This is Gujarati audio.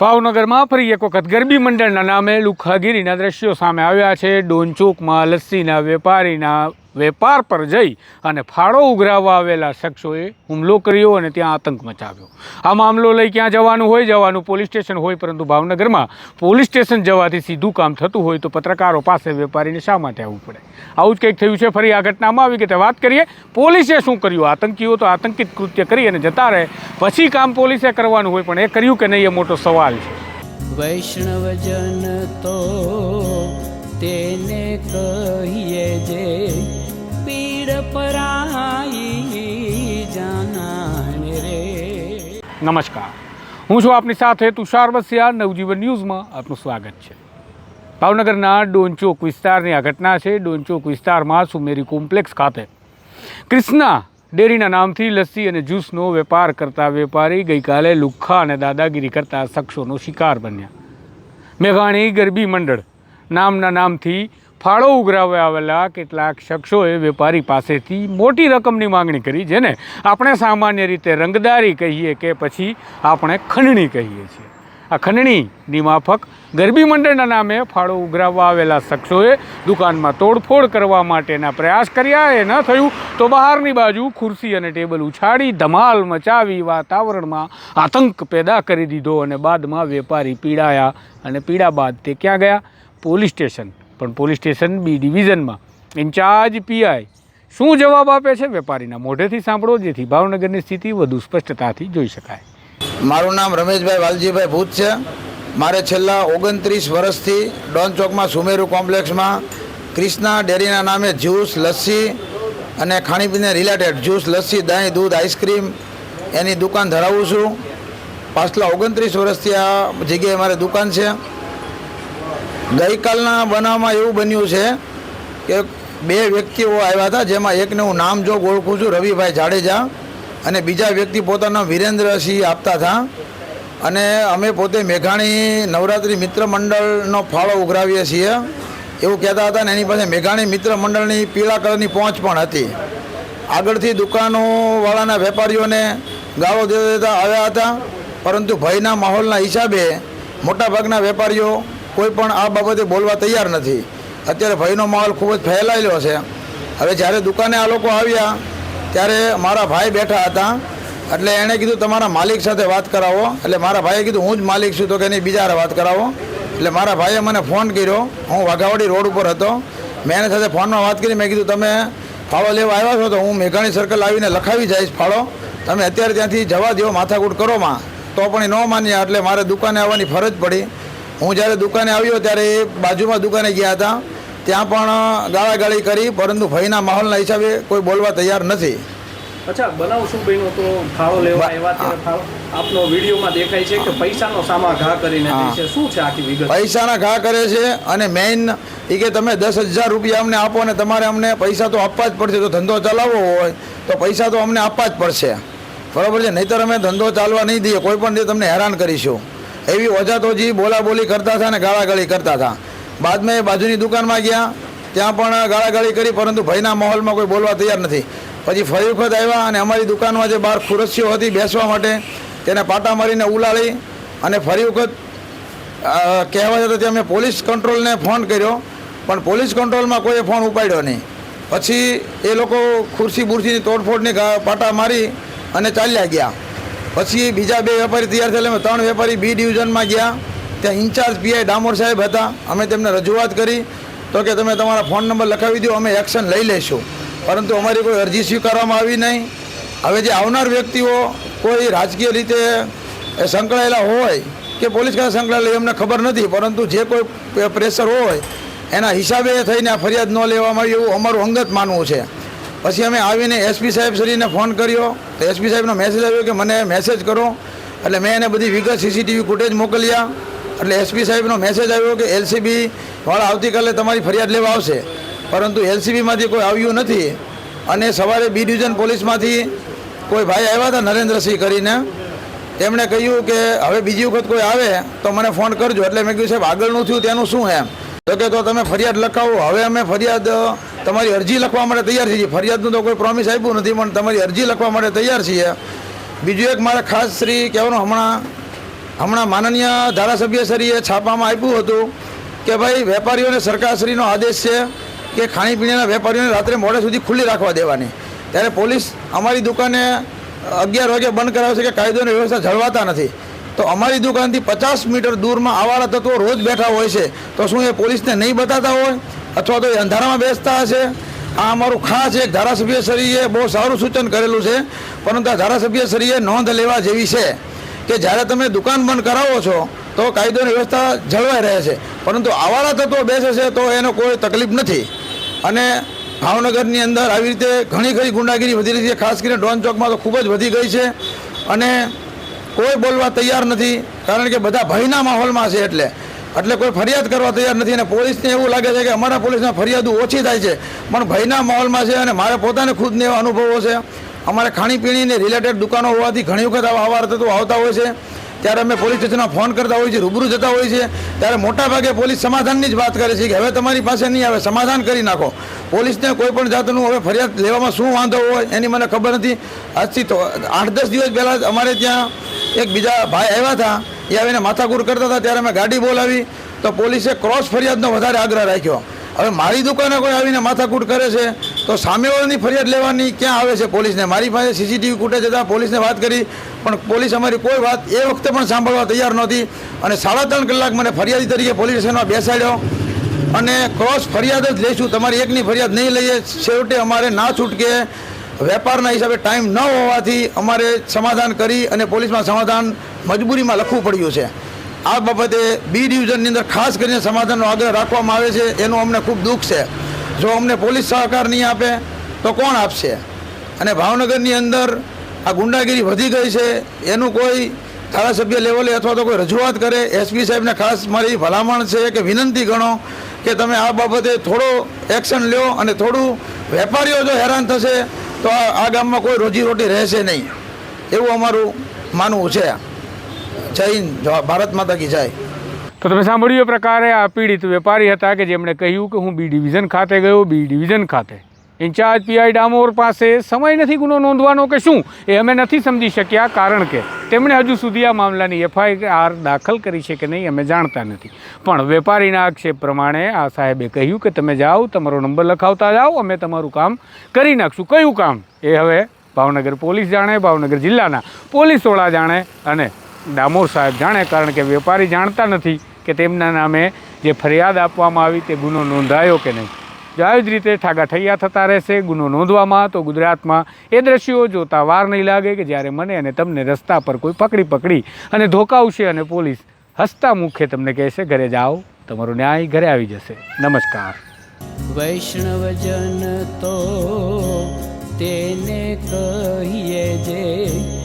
ભાવનગરમાં ફરી એક વખત ગરબી મંડળના નામે લુખાગીરીના દ્રશ્યો સામે આવ્યા છે. ડોનચોકમાં લસ્સીના વેપારીના વેપાર પર જઈ અને ફાળો ઉઘરાવવા આવેલા શખ્સોએ હુમલો કર્યો અને ત્યાં આતંક મચાવ્યો. આ મામલો લઈ ક્યાં જવાનું હોય? જવાનું પોલીસ સ્ટેશન હોય, પરંતુ ભાવનગરમાં પોલીસ સ્ટેશન જવાથી સીધું કામ થતું હોય તો પત્રકારો પાસે વેપારીને શા માટે આવવું પડે? આવું જ કંઈક થયું છે ફરી આ ઘટનામાં? આવી કે વાત કરીએ, પોલીસે શું કર્યું? આતંકીઓ તો આતંકિત કૃત્ય કરી અને જતા રહે. પછી કામ પોલીસે કરવાનું હોય, પણ એ કર્યું કે નહીં એ મોટો સવાલ છે. વૈષ્ણવજન તો તેને કહીએ જે પીડ પરાઈ જાનાને રે. નમસ્કાર. હું છું આપની સાથે તુષાર બસિયા નવજીવન ન્યૂઝમાં આપનું સ્વાગત છે. ભાવનગરના ડોનચોક વિસ્તારની આ ઘટના છે. ડોનચોક વિસ્તારમાં સુમેરી કોમ્પ્લેક્સ ખાતે ક્રિષ્ના ડેરીના નામથી લસ્સી અને જ્યુસનો વેપાર કરતા વેપારી ગઈકાલે લુખ્ખા અને દાદાગીરી કરતા શખ્સોનો શિકાર બન્યા. મેઘાણી ગરબી મંડળ નામના નામથી ફાળો ઉઘરાવે આવેલા કેટલાક શખ્સોએ વેપારી પાસેથી મોટી રકમની માંગણી કરી, જેને આપણે સામાન્ય રીતે રંગદારી કહીએ કે પછી આપણે ખંડણી કહીએ છીએ. આ ખંડણીની માફક ગરબી મંડળના નામે ફાળો ઉઘરાવવા આવેલા શખ્સોએ દુકાનમાં તોડફોડ કરવા માટેના પ્રયાસ કર્યા. એ ન થયું તો બહારની બાજુ ખુરશી અને ટેબલ ઉછાળી ધમાલ મચાવી વાતાવરણમાં આતંક પેદા કરી દીધો અને બાદમાં વેપારી પીડાયા અને પીડા બાદ તે ક્યાં ગયા? પોલીસ સ્ટેશન, પણ પોલીસ સ્ટેશન બી ડિવિઝનમાં ઇન્ચાર્જ પીઆઈ શું જવાબ આપે છે? વેપારીના મોઢેથી સાંભળો, જેથી ભાવનગરની સ્થિતિ વધુ સ્પષ્ટતાથી જોઈ શકાય. મારું નામ રમેશભાઈ વાલજીભાઈ ભૂત છે. મારે છેલ્લા ઓગણત્રીસ વર્ષથી ડોન ચોકમાં સુમેરુ કોમ્પ્લેક્સમાં ક્રિષ્ના ડેરીના નામે જ્યુસ, લસ્સી અને ખાણીપીને રિલેટેડ જ્યુસ, લસ્સી, દહીં, દૂધ, આઈસ્ક્રીમ એની દુકાન ધરાવું છું. પાછલા ઓગણત્રીસ વર્ષથી આ જગ્યાએ મારે દુકાન છે. ગઈકાલના બનાવમાં એવું બન્યું છે કે બે વ્યક્તિઓ આવ્યા હતા, જેમાં એકને હું નામ જોગ ઓળખું છું, રવિભાઈ જાડેજા અને બીજા વ્યક્તિ પોતાના વિરેન્દ્રસિંહ આપતા હતા. અને અમે પોતે મેઘાણી નવરાત્રિ મિત્ર મંડળનો ફાળો ઉઘરાવીએ છીએ. એવું કહેતા હતા ને એની પાસે મેઘાણી મિત્ર મંડળની પીળા કલરની પહોંચ પણ હતી. આગળથી દુકાનોવાળાના વેપારીઓને ગાળો દેતા આવ્યા હતા. પરંતુ ભયના માહોલના હિસાબે મોટાભાગના વેપારીઓ કોઈ પણ આ બાબતે બોલવા તૈયાર નથી. અત્યારે ભયનો માહોલ ખૂબ જ ફેલાયેલો છે. હવે જ્યારે દુકાને આ લોકો આવ્યા, ત્યારે મારા ભાઈ બેઠા હતા. એટલે એણે કીધું, તમારા માલિક સાથે વાત કરાવો. એટલે મારા ભાઈએ કીધું, હું જ માલિક છું, તો કે નહીં બીજા વાત કરાવો. એટલે મારા ભાઈએ મને ફોન કર્યો. હું વાઘાવાડી રોડ ઉપર હતો. મેં એની સાથે ફોનમાં વાત કરી. મેં કીધું, તમે ફાળો લેવા આવ્યા છો, તો હું મેઘાણી સર્કલ આવીને લખાવી જઈશ ફાળો. તમે અત્યારે ત્યાંથી જવા દો માથાકૂટ કરો માં. તો પણ એ ન માન્યા, એટલે મારે દુકાને આવવાની ફરજ પડી. હું જ્યારે દુકાને આવ્યો ત્યારે એ બાજુમાં દુકાને ગયા હતા ત્યાં પણ ગાળાગાળી કરી પરંતુ ભયના માહોલના હિસાબે કોઈ બોલવા તૈયાર નથી. અચ્છા બનાવ શું બન્યો તો ફાળો લેવા આવ્યા ત્યારે આપનો વિડીયોમાં દેખાય છે કે પૈસાનો સામા ઘા કરીને છે શું છે આખી વિગત? પૈસાના ઘા કરે છે અને મેઇન એ કે તમે દસ હજાર રૂપિયા અમને આપો ને તમારે અમને પૈસા તો આપવા જ પડશે તો ધંધો ચલાવવો હોય તો પૈસા તો અમને આપવા જ પડશે. બરાબર છે? નહીંતર અમે ધંધો ચાલવા નહીં દઈએ કોઈ પણ રીતે તમને હેરાન કરીશું. એવી ઓજાતોજી બોલાબોલી કરતા હતા અને ગાળાગાળી કરતા હતા બાદમાં એ બાજુની દુકાનમાં ગયા, ત્યાં પણ ગાળાગાળી કરી, પરંતુ ભયના માહોલમાં કોઈ બોલવા તૈયાર નથી. પછી ફરી વખત આવ્યા અને અમારી દુકાનમાં જે બહાર ખુરશીઓ હતી બેસવા માટે, તેને પાટા મારીને ઉલાળી અને ફરી વખત કહેવા જતા ત્યાં મેં પોલીસ કંટ્રોલને ફોન કર્યો, પણ પોલીસ કંટ્રોલમાં કોઈએ ફોન ઉપાડ્યો નહીં. પછી એ લોકો ખુરશી બુરશીની તોડફોડની પાટા મારી અને ચાલ્યા ગયા. પછી બીજા બે વેપારી તૈયાર થયેલા અમે ત્રણ વેપારી બી ડિવિઝનમાં ગયા. ત્યાં ઇન્ચાર્જ પીઆઈ ડામોર સાહેબ હતા. અમે તેમને રજૂઆત કરી. તો કે તમે તમારા ફોન નંબર લખાવી દો, અમે એક્શન લઈ લઈશું. પરંતુ અમારી કોઈ અરજી સ્વીકારવામાં આવી નહીં. હવે જે આવનાર વ્યક્તિઓ કોઈ રાજકીય રીતે સંકળાયેલા હોય કે પોલીસ ખાતે સંકળાયેલા એમને ખબર નથી, પરંતુ જે કોઈ પ્રેશર હોય એના હિસાબે થઈને આ ફરિયાદ ન લેવામાં આવી એવું અમારું અંગત માનવું છે. પછી અમે આવીને એસપી સાહેબ શ્રીને ફોન કર્યો. તો એસપી સાહેબનો મેસેજ આવ્યો કે મને મેસેજ કરો. એટલે મેં એને બધી વિગત સીસીટીવી ફૂટેજ મોકલ્યા. એટલે એસપી સાહેબનો મેસેજ આવ્યો કે એલસીબી વાળા આવતીકાલે તમારી ફરિયાદ લેવા આવશે. પરંતુ એલસીબીમાંથી કોઈ આવ્યું નથી. અને સવારે બી ડિવિઝન પોલીસમાંથી કોઈ ભાઈ આવ્યા હતા નરેન્દ્રસિંહ કરીને. તેમણે કહ્યું કે હવે બીજી વખત કોઈ આવે તો મને ફોન કરજો. એટલે મેં કહ્યું સાહેબ, આગળનું થયું તેનું શું એમ? તો કે, તો તમે ફરિયાદ લખાવો. હવે અમે ફરિયાદ તમારી અરજી લખવા માટે તૈયાર છીએ ફરિયાદનું તો કોઈ પ્રોમિસ આપ્યું નથી, પણ તમારી અરજી લખવા માટે તૈયાર છીએ. બીજું એક મારે ખાસ શ્રી કહેવાનું હમણાં હમણાં માનનીય ધારાસભ્યશ્રીએ છાપામાં આપ્યું હતું કે ભાઈ, વેપારીઓને સરકારશ્રીનો આદેશ છે કે ખાણીપીણીના વેપારીઓને રાત્રે મોડે સુધી ખુલ્લી રાખવા દેવાની. ત્યારે પોલીસ અમારી દુકાને અગિયાર વાગે બંધ કરાવે છે કે કાયદો અને વ્યવસ્થા જળવાતા નથી. તો અમારી દુકાનથી પચાસ મીટર દૂરમાં આવાળા તત્વો રોજ બેઠા હોય છે. તો શું એ પોલીસને નહીં બતાતા હોય? અથવા તો એ અંધારામાં બેસતા હશે. આ અમારું ખાસ એક ધારાસભ્યશ્રીએ બહુ સારું સૂચન કરેલું છે. પરંતુ આ ધારાસભ્યશ્રીએ નોંધ લેવા જેવી છે કે જ્યારે તમે દુકાન બંધ કરાવો છો, તો કાયદોની વ્યવસ્થા જળવાઈ રહે છે. પરંતુ આવારા તત્વો બેસે છે, તો એનો કોઈ તકલીફ નથી. અને ભાવનગરની અંદર આવી રીતે ઘણી ખરી ગુંડાગીરી વધી રહી છે. ખાસ કરીને ડોન ચોકમાં તો ખૂબ જ વધી ગઈ છે. અને કોઈ બોલવા તૈયાર નથી. કારણ કે બધા ભયના માહોલમાં છે એટલે. એટલે કોઈ ફરિયાદ કરવા તૈયાર નથી અને પોલીસને એવું લાગે છે કે અમારા પોલીસના ફરિયાદો ઓછી થાય છે. પણ ભયના માહોલમાં છે અને મારે પોતાને ખુદને એવા અનુભવો છે. અમારે ખાણીપીણીને રિલેટેડ દુકાનો હોવાથી ઘણી વખત આવા અવાર તત્વો આવતા હોય છે. ત્યારે અમે પોલીસ સ્ટેશનમાં ફોન કરતા હોઈએ છીએ, રૂબરૂ જતા હોઈએ છીએ. ત્યારે મોટાભાગે પોલીસ સમાધાનની જ વાત કરે છે કે હવે તમારી પાસે નહીં આવે, સમાધાન કરી નાખો. પોલીસને કોઈ પણ જાતનું હવે ફરિયાદ લેવામાં શું વાંધો હોય એની મને ખબર નથી. આજથી તો આઠ દસ દિવસ પહેલાં અમારે ત્યાં એક બીજા ભાઈ આવ્યા હતા. એ આવીને માથાકૂર કરતા હતા, ત્યારે અમે ગાડી બોલાવી તો પોલીસે ક્રોસ ફરિયાદનો વધારે આગ્રહ રાખ્યો. હવે મારી દુકાને કોઈ આવીને માથાકૂટ કરે છે, તો સામેવાળાની ફરિયાદ લેવાની ક્યાં આવે છે પોલીસને? મારી પાસે સીસીટીવી કૂટે હતા, પોલીસને વાત કરી, પણ પોલીસ અમારી કોઈ વાત એ વખતે પણ સાંભળવા તૈયાર નહોતી. અને સાડા ત્રણ કલાક મને ફરિયાદી તરીકે પોલીસ સ્ટેશનમાં બેસાડ્યો. અને ક્રોસ ફરિયાદ જ લઈશું, તમારી એકની ફરિયાદ નહીં લઈએ. છેવટે અમારે ના છૂટકે વેપારના હિસાબે ટાઈમ ન હોવાથી અમારે સમાધાન કરી અને પોલીસમાં સમાધાન મજબૂરીમાં લખવું પડ્યું છે. આ બાબતે બી ડિવિઝનની અંદર ખાસ કરીને સમાધાનનો આગ્રહ રાખવામાં આવે છે. એનું અમને ખૂબ દુઃખ છે. જો અમને પોલીસ સહકાર નહીં આપે, તો કોણ આપશે? અને ભાવનગરની અંદર આ ગુંડાગીરી વધી ગઈ છે. એનું કોઈ ધારાસભ્ય લેવલે અથવા તો કોઈ રજૂઆત કરે. એસપી સાહેબને ખાસ મારી ભલામણ છે કે વિનંતી ગણો કે તમે આ બાબતે થોડો એક્શન લ્યો અને થોડું વેપારીઓ જો હેરાન થશે, તો આ ગામમાં કોઈ રોજીરોટી રહેશે નહીં. એવું અમારું માનવું છે. જય હિન્દ ભારત માતા કી જય. તો તમે સાંભળ્યું એ પ્રકારે આ પીડિત વેપારી હતા કે જેમણે કહ્યું કે હું બી ડિવિઝન ખાતે ગયો, બી ડિવિઝન ખાતે. ઇન્ચાર્જ પીઆઈ ડામોર પાસે સમય નથી, ગુનો નોંધવાનો કે શું? એ અમે નથી સમજી શક્યા, કારણ કે તેમણે હજુ સુધી આ મામલાની એફઆઈઆર દાખલ કરી છે કે નહીં, અમે જાણતા નથી. પણ વેપારીના આક્ષેપ પ્રમાણે આ સાહેબે કહ્યું કે તમે જાઓ, તમારો નંબર લખાવતા જાઓ, અમે તમારું કામ કરી નાખશું. કયું કામ? એ હવે ભાવનગર પોલીસ જાણે, ભાવનગર જિલ્લાના પોલીસ વડા જાણે અને ડામોર સાહેબ જાણે કારણ કે વેપારી જાણતા નથી કે તેમના નામે જે ફરિયાદ આપવામાં આવી તે ગુનો નોંધાયો કે નહીં. જો આવી જ રીતે ઠાગાઠૈયા થતા રહેશે, ગુનો નોંધવામાં તો ગુજરાતમાં એ દ્રશ્યો જોતા વાર નહીં લાગે કે જ્યારે મને અને તમને રસ્તા પર કોઈ પકડી પકડી અને ધોકાવશે અને પોલીસ હસતા મુખે તમને કહેશે, ઘરે જાઓ, તમારો ન્યાય ઘરે આવી જશે. નમસ્કાર. વૈષ્ણવજન તો તેને કર